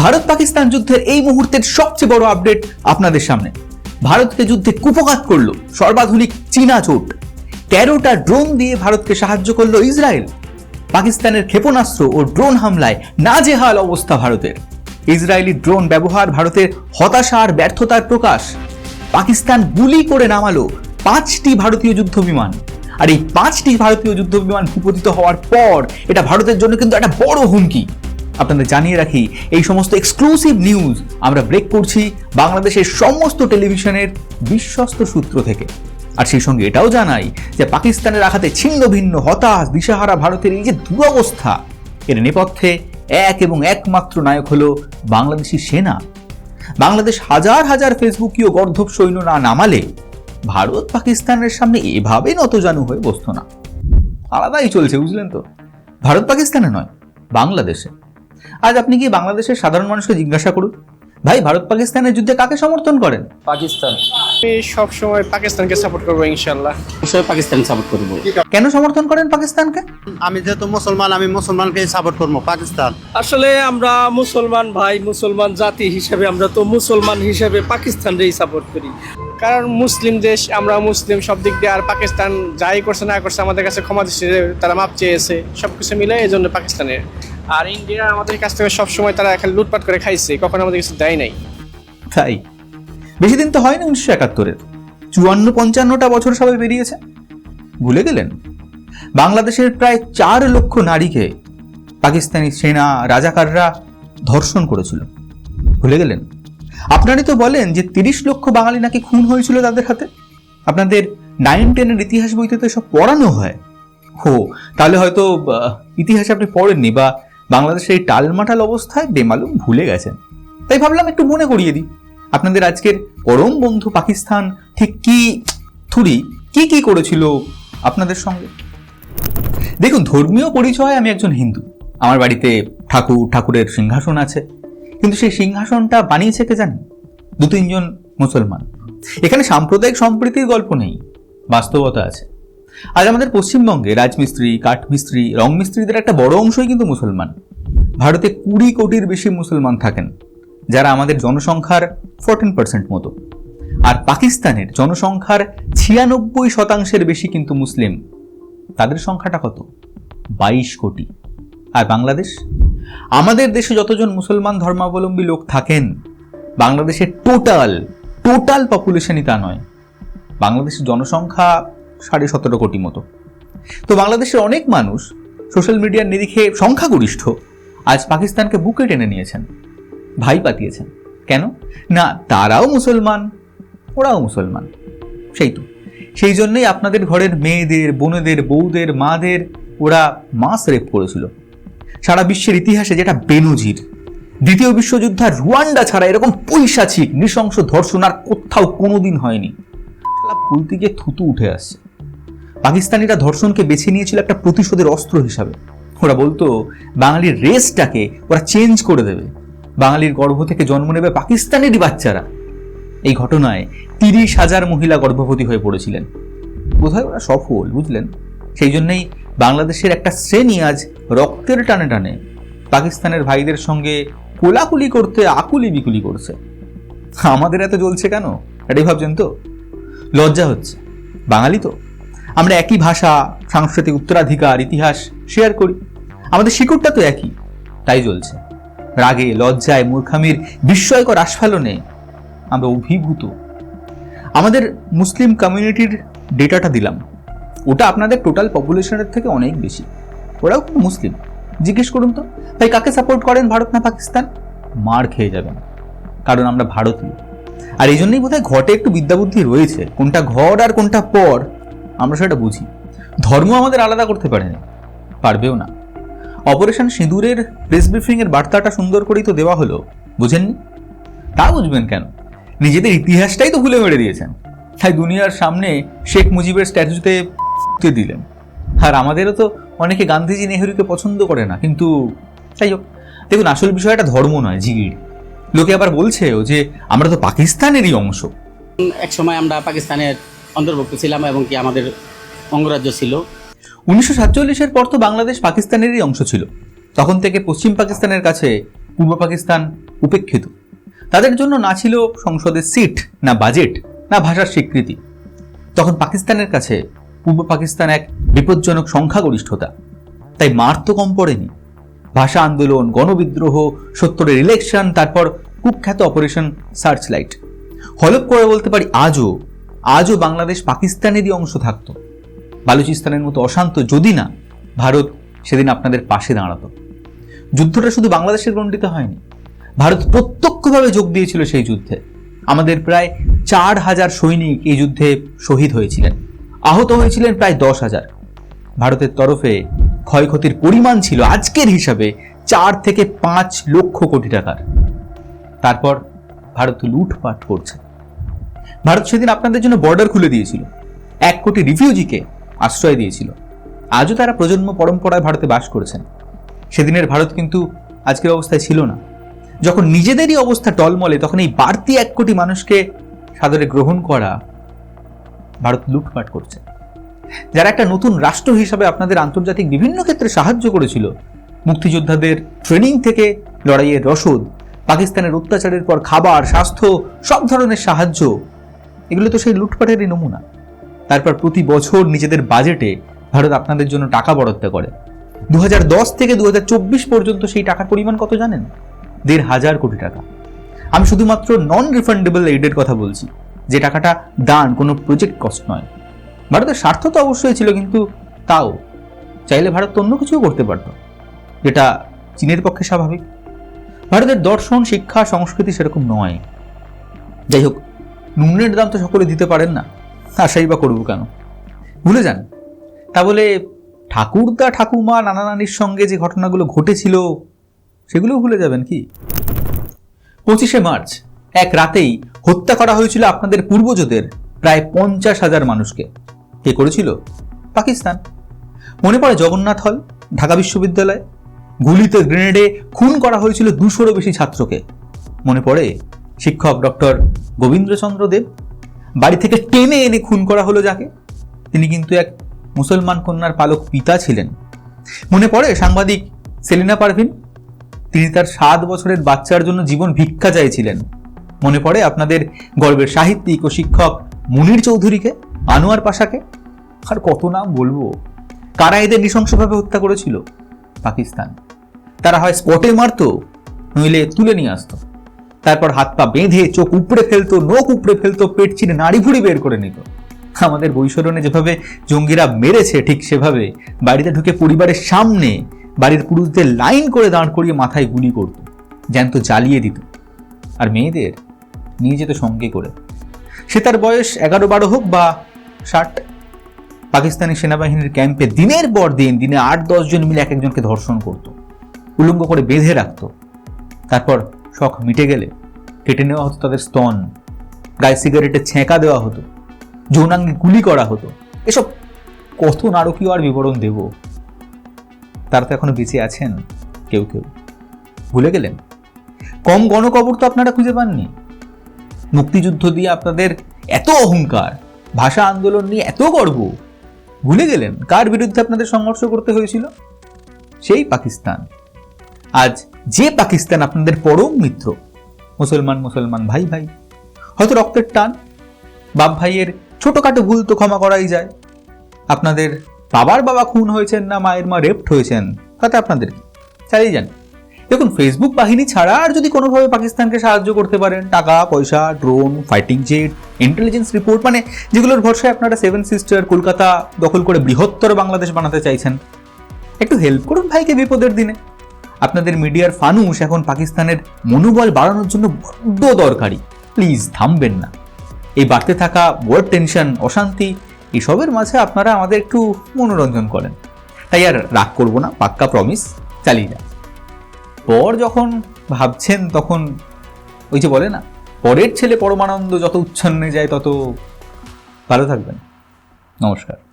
ভারত পাকিস্তান যুদ্ধের এই মুহূর্তের সবচেয়ে বড় আপডেট আপনাদের সামনে। ভারতকে যুদ্ধে কুপঘাত করল সর্বাধুনিক চীনা চোট। তেরোটা ড্রোন দিয়ে ভারতকে সাহায্য করল ইসরায়েল। পাকিস্তানের ক্ষেপণাস্ত্র ও ড্রোন হামলায় নাজেহাল অবস্থা ভারতের। ইসরায়েলি ড্রোন ব্যবহার ভারতের হতাশা আর ব্যর্থতার প্রকাশ। পাকিস্তান গুলি করে নামালো পাঁচটি ভারতীয় যুদ্ধ বিমান আর এই পাঁচটি ভারতীয় যুদ্ধ বিমান ভূপতিত হওয়ার পর এটা ভারতের জন্য কিন্তু একটা বড় হুমকি। আপনাদের জানিয়ে রাখি, এই সমস্ত এক্সক্লুসিভ নিউজ আমরা ব্রেক করছি বাংলাদেশের সমস্ত টেলিভিশনের বিশ্বস্ত সূত্র থেকে। আর সেই সঙ্গে এটাও জানাই যে পাকিস্তানের আঘাতে ছিন্ন ভিন্ন হতাশ দিশাহারা ভারতের এই যে দুরবস্থা, এর নেপথ্যে এক এবং একমাত্র নায়ক হলো বাংলাদেশি সেনা। বাংলাদেশ হাজার হাজার ফেসবুকীয় গর্ধব সৈন্য না নামালে ভারত পাকিস্তানের সামনে এভাবে নতজানু হয়ে বসত না। আলাদাই চলছে, বুঝলেন তো? ভারত পাকিস্তানে নয়, বাংলাদেশে। আজ আপনি কি বাংলাদেশের সাধারণ মানুষকে জিজ্ঞাসা করুন? ভাই ভারত পাকিস্তানের যুদ্ধে কাকে সমর্থন করেন? পাকিস্তান। আমি সব সময় পাকিস্তানকে সাপোর্ট করব ইনশাল্লাহ অবশ্যই পাকিস্তান সাপোর্ট করব। কেন সমর্থন করেন পাকিস্তানকে? আমি যেহেতু মুসলমান আমি মুসলমানকে সাপোর্ট করব পাকিস্তান। আসলে আমরা মুসলমান ভাই মুসলমান জাতি হিসেবে আমরা তো মুসলমান হিসেবে পাকিস্তানকেই সাপোর্ট করি। কারণ মুসলিম দেশ আমরা মুসলিম সব দিক দিয়ে আর পাকিস্তান যাই করছে না করছে আমাদের কাছে ক্ষমা দৃষ্টিতে তারা মাপ চেয়েছে সব কিছু মিলে এই জন্য পাকিস্তানের। আর ইন্ডিয়া আমাদের কাছ থেকে সবসময় তারা খালি লুটপাট করে খাইছে, কখনো আমাদের কিছু দেয় নাই। তাই? বেশি দিন তো হয়নি উনিশশো একাত্তরের। চুয়ান্ন পঞ্চান্নটা বছর সবাই বেরিয়েছে। ভুলে গেলেন? বাংলাদেশের প্রায় চার লক্ষ নারীকে পাকিস্তানি সেনা রাজাকাররা ধর্ষণ করেছিল। ভুলে গেলেন? আপনারই তো বলেন যে তিরিশ লক্ষ বাঙালি নাকি খুন হয়েছিল তাদের হাতে। আপনাদের নাইন টেনের ইতিহাস বইতে তো সব পড়ানো হয়। হো, তাহলে হয়তো ইতিহাস আপনি পড়েননি বা বাংলাদেশের এই টালমাটাল অবস্থায় বেমালুম ভুলে গেছেন। তাই ভাবলাম একটু মনে করিয়ে দিই। আপনাদের আজকের পরম বন্ধু পাকিস্তান ঠিক কি থুরি কি কি করেছিল আপনাদের সঙ্গে? দেখুন, ধর্মীয় পরিচয় আমি একজন হিন্দু। আমার বাড়িতে ঠাকুর, ঠাকুরের সিংহাসন আছে। কিন্তু সেই সিংহাসনটা বানিয়েছে কে জানেন? দু তিনজন মুসলমান। এখানে সাম্প্রদায়িক সম্প্রীতির গল্প নেই। বাস্তবতা আছে। আজ আমাদের পশ্চিমবঙ্গে রাজমিস্ত্রি, কাঠমিস্ত্রি রং মিস্ত্রিদের একটা বড় অংশই কিন্তু মুসলমান। ভারতে কুড়ি কোটির বেশি মুসলমান থাকেন, যারা আমাদের জনসংখ্যার ফোরটিন পার্সেন্ট মতো। আর পাকিস্তানের জনসংখ্যার ছিয়ানব্বই শতাংশের বেশি কিন্তু মুসলিম। তাদের সংখ্যাটা কত? বাইশ কোটি। আর বাংলাদেশ? আমাদের দেশে যতজন মুসলমান ধর্মাবলম্বী লোক থাকেন, বাংলাদেশের টোটাল টোটাল পপুলেশনই তা নয়। বাংলাদেশের জনসংখ্যা সাড়ে সতেরো কোটি মতো। তো বাংলাদেশের অনেক মানুষ সোশ্যাল মিডিয়ার নিরিখে সংখ্যাগরিষ্ঠ আজ পাকিস্তানকে বুকে টেনে নিয়েছেন, ভাই পাতিয়েছেন। কেন? না, তারাও মুসলমান, ওরাও মুসলমান। সেই তো। সেই জন্যই আপনাদের ঘরের মেয়েদের, বোনেদের, বউদের, মাদের ওরা মাস রেপ করেছিল। সারা বিশ্বের ইতিহাসে যেটা বেনজির, দ্বিতীয় বিশ্বযুদ্ধ রুয়ান্ডা ছাড়া এরকম পৈশাচিক, নৃশংস ধর্ষণ আর কোথাও কোনোদিন হয়নি। শালা পুলতি গিয়ে থুতু উঠে আসছে। পাকিস্তানিরা ধর্ষণকে বেছে নিয়েছিল একটা প্রতিশোধের অস্ত্র হিসাবে। ওরা বলতো, বাঙালির রেসটাকে ওরা চেঞ্জ করে দেবে। বাঙালির গর্ভ থেকে জন্ম নেবে পাকিস্তানেরই বাচ্চারা। এই ঘটনায় তিরিশ হাজার মহিলা গর্ভবতী হয়ে পড়েছিলেন। বোধহয় ওরা সফল, বুঝলেন? সেই জন্যই বাংলাদেশের একটা শ্রেণি আজ রক্তের টানে টানে পাকিস্তানের ভাইদের সঙ্গে কোলাকুলি করতে আকুলি বিকুলি করছে। আমাদের এত জ্বলছে কেন? এটাই ভাবছেন তো? লজ্জা হচ্ছে। বাঙালি তো? আমরা একই ভাষা, সাংস্কৃতিক উত্তরাধিকার, ইতিহাস শেয়ার করি। আমাদের শিকড়টা তো একই, তাই চলছে রাগে, লজ্জায়, মূর্খামির বিস্ময়কর আস্ফালনে আমরা অভিভূত। আমাদের মুসলিম কমিউনিটির ডেটাটা দিলাম। ওটা আপনাদের টোটাল পপুলেশনের থেকে অনেক বেশি। ওরাও কিন্তু মুসলিম। জিজ্ঞেস করুন তো, ভাই, কাকে সাপোর্ট করেন ভারত না পাকিস্তান? মার খেয়ে যাবেন, কারণ আমরা ভারতীয়। আর এই জন্যই বোধহয় ঘটে একটু বিদ্যাবুদ্ধি রয়েছে, কোনটা ঘর আর কোনটা পর আমরা সেটা বুঝি। ধর্ম আমাদের আলাদা করতে পারেনি, পারবেও না। অপারেশন সিঁদুরের প্রেস ব্রিফিংয়ের বার্তাটা সুন্দর করেই তো দেওয়া হলো, বুঝেননি? তা বুঝবেন কেন? নিজেদের ইতিহাসটাই তো ভুলে মেরে দিয়েছেন। তাই দুনিয়ার সামনে শেখ মুজিবের স্ট্যাচুতে দিলেন। আর আমাদেরও তো অনেকে গান্ধীজি নেহেরুকে পছন্দ করে না, কিন্তু যাই হোক। দেখুন, আসল বিষয়টা ধর্ম নয় জিগির লোকে আবার বলছেও যে আমরা তো পাকিস্তানেরই অংশ। এক সময় আমরা পাকিস্তানের অন্তর্ভুক্ত ছিলাম এবং কি আমাদের অঙ্গরাজ্য ছিল। উনিশশো সাতচল্লিশের পর তো বাংলাদেশ পাকিস্তানেরই অংশ ছিল। তখন থেকে পশ্চিম পাকিস্তানের কাছে পূর্ব পাকিস্তান উপেক্ষিত। তাদের জন্য না ছিল সংসদের সিট, না বাজেট, না ভাষার স্বীকৃতি। তখন পাকিস্তানের কাছে পূর্ব পাকিস্তান এক বিপজ্জনক সংখ্যাগরিষ্ঠতা। তাই মার তো কম পড়েনি। ভাষা আন্দোলন, গণবিদ্রোহ, সত্তরের ইলেকশন তারপর কুখ্যাত অপারেশন সার্চ লাইট হলপ করে বলতে পারি আজও আজও বাংলাদেশ পাকিস্তানেরই অংশ থাকতো। বালুচিস্তানের মতো অশান্ত যদি না, ভারত সেদিন আপনাদের পাশে দাঁড়াতো। যুদ্ধটা শুধু বাংলাদেশের গণ্ডিতে হয়নি, ভারত প্রত্যক্ষভাবে যোগ দিয়েছিল সেই যুদ্ধে। আমাদের প্রায় চার হাজার সৈনিক এই যুদ্ধে শহীদ হয়েছিলেন। আহত হয়েছিলেন প্রায় দশ হাজার। ভারতের তরফে ক্ষয়ক্ষতির পরিমাণ ছিল আজকের হিসাবে চার থেকে পাঁচ লক্ষ কোটি টাকার। তারপর ভারত লুটপাট করছে। ভারত সেদিন আপনাদের জন্য বর্ডার খুলে দিয়েছিল। এক কোটি রিফিউজিকে আশ্রয় দিয়েছিল। আজও তারা প্রজন্ম পরম্পরায় ভারতে বাস করছেন। সেদিনের ভারত কিন্তু আজকের অবস্থায় ছিল না। যখন নিজেদেরই অবস্থা টলমলে, তখন এই বাড়তি এক কোটি মানুষকে সাদরে গ্রহণ করা ভারত লুটপাট করছে। যারা একটা নতুন রাষ্ট্র হিসাবে আপনাদের আন্তর্জাতিক বিভিন্ন ক্ষেত্রে সাহায্য করেছিল, মুক্তিযোদ্ধাদের ট্রেনিং থেকে লড়াইয়ের রসদ, পাকিস্তানের অত্যাচারের পর খাবার, স্বাস্থ্য, সব ধরনের সাহায্য এগুলো তো সেই লুটপাটেরই নমুনা। তারপর প্রতি বছর নিজেদের বাজেটে ভারত আপনাদের জন্য টাকা বরাদ্দ করে। দু হাজার দশ থেকে দু হাজার চব্বিশ পর্যন্ত সেই টাকার পরিমাণ কত জানেন? দেড় হাজার কোটি টাকা। আমি শুধুমাত্র নন রিফান্ডেবল এইডের কথা বলছি, যে টাকাটা দান, কোনো প্রজেক্ট কস্ট নয়। ভারতের স্বার্থ তো অবশ্যই ছিল, কিন্তু তাও। চাইলে ভারত অন্য কিছুও করতে পারত, যেটা চীনের পক্ষে স্বাভাবিক। ভারতের দর্শন, শিক্ষা, সংস্কৃতি সেরকম নয়। যাই হোক নুনের দাম তো সকলে দিতে পারেন না। আশাই বা করব কেন? ভুলে যান। তা বলে ঠাকুরদা, ঠাকুমা, নানা নানির সঙ্গে যে ঘটনাগুলো ঘটেছিল সেগুলো ভুলে যাবেন কি? পঁচিশে মার্চ, এক রাতেই হত্যা করা হয়েছিল আপনাদের পূর্বজদের, প্রায় পঞ্চাশ হাজার মানুষকে। কে করেছিল? পাকিস্তান। মনে পড়ে জগন্নাথ হল, ঢাকা বিশ্ববিদ্যালয়। গুলিতে গ্রেনেডে খুন করা হয়েছিল দুশোরও বেশি ছাত্রকে। মনে পড়ে শিক্ষক ডক্টর গোবিন্দ্রচন্দ্র দেব। বাড়ি থেকে টেনে এনে খুন করা হলো যাকে। তিনি কিন্তু এক মুসলমান কন্যার পালক পিতা ছিলেন। মনে পড়ে সাংবাদিক সেলিনা পারভিন? তিনি তার সাত বছরের বাচ্চার জন্য জীবন ভিক্ষা চাইছিলেন। মনে পড়ে আপনাদের গর্বের সাহিত্যিক ও শিক্ষক মুনির চৌধুরীকে, আনোয়ার পাশাকে? আর কত নাম বলব? কারা এদের নৃশংসভাবে হত্যা করেছিল? পাকিস্তান। তারা হয় স্পটে মারতো, নইলে তুলে নিয়ে আসতো। তারপর হাত পা বেঁধে চোখ উপড়ে ফেলতো, নোখ উপড়ে ফেলতো, পেট ছিঁড়ে নাড়ি ভুড়ি বের করে নিত। আমাদের বৈশরণে যেভাবে জঙ্গিরা মেরেছে, ঠিক সেভাবে বাড়িতে ঢুকে পরিবারের সামনে বাড়ির পুরুষদের লাইন করে দাঁড় করিয়ে মাথায় গুলি করত, জ্যান্ত জ্বালিয়ে দিত। আর মেয়েদের নিয়ে যেত সঙ্গে করে। সে তার বয়স এগারো বারো হোক বা ষাট, পাকিস্তানি সেনাবাহিনীর ক্যাম্পে দিনের পর দিন, দিনে আট দশ জন মিলে এক একজনকে ধর্ষণ করত, উলঙ্গ করে বেঁধে রাখত। তারপর শখ মিটে গেলে কেটে নেওয়া হতো তাদের স্তন। গায়ে সিগারেটে ছেঁকা দেওয়া হতো। যৌনাঙ্গে গুলি করা হতো। এসব কত নারকীয় আর বিবরণ দেব? তারা তো এখনও বেঁচে আছেন, কেউ কেউ। ভুলে গেলেন? কম গণকবর তো আপনারা খুঁজে পাননি। মুক্তিযুদ্ধ দিয়ে আপনাদের এত অহংকার, ভাষা আন্দোলন নিয়ে এত গর্ব। ভুলে গেলেন? কার বিরুদ্ধে আপনাদের সংঘর্ষ করতে হয়েছিল? সেই পাকিস্তান। আজ যে পাকিস্তান আপনাদের পরম মিত্র। মুসলমান মুসলমান ভাই ভাই। হয়তো রক্তের টান, বাপ ভাইয়ের ছোটোখাটো ভুল তো ক্ষমা করাই যায়। আপনাদের বাবার বাবা খুন হয়েছেন না, মায়ের মা রেপ্ট হয়েছেন, তাতে আপনাদের চালিয়ে যান। দেখুন ফেসবুক বাহিনী ছাড়া আর যদি কোনোভাবে পাকিস্তানকে সাহায্য করতে পারেন, টাকা, পয়সা drone fighting jet intelligence report মানে যেগুলোর ভরসায় আপনারা সেভেন সিস্টার কলকাতা দখল করে বৃহত্তর বাংলাদেশ বানাতে চাইছেন। একটু হেল্প করুন ভাইকে বিপদের দিনে। আপনাদের মিডিয়ার ফানুস এখন পাকিস্তানের মনোবল বাড়ানোর জন্য বড্ড দরকারি। প্লিজ থামবেন না। এই বাড়তে থাকা ওয়ার্ড টেনশন অশান্তি, এসবের মাঝে আপনারা আমাদের একটু মনোরঞ্জন করেন। তাই আর রাগ করব না, পাক্কা প্রমিস চালিয়ে যান। পর যখন ভাবছেন, তখন ওই যে বলে না, পরের ছেলে পরমানন্দ যত উচ্ছন্নে যায় তত ভালো থাকবেন। নমস্কার।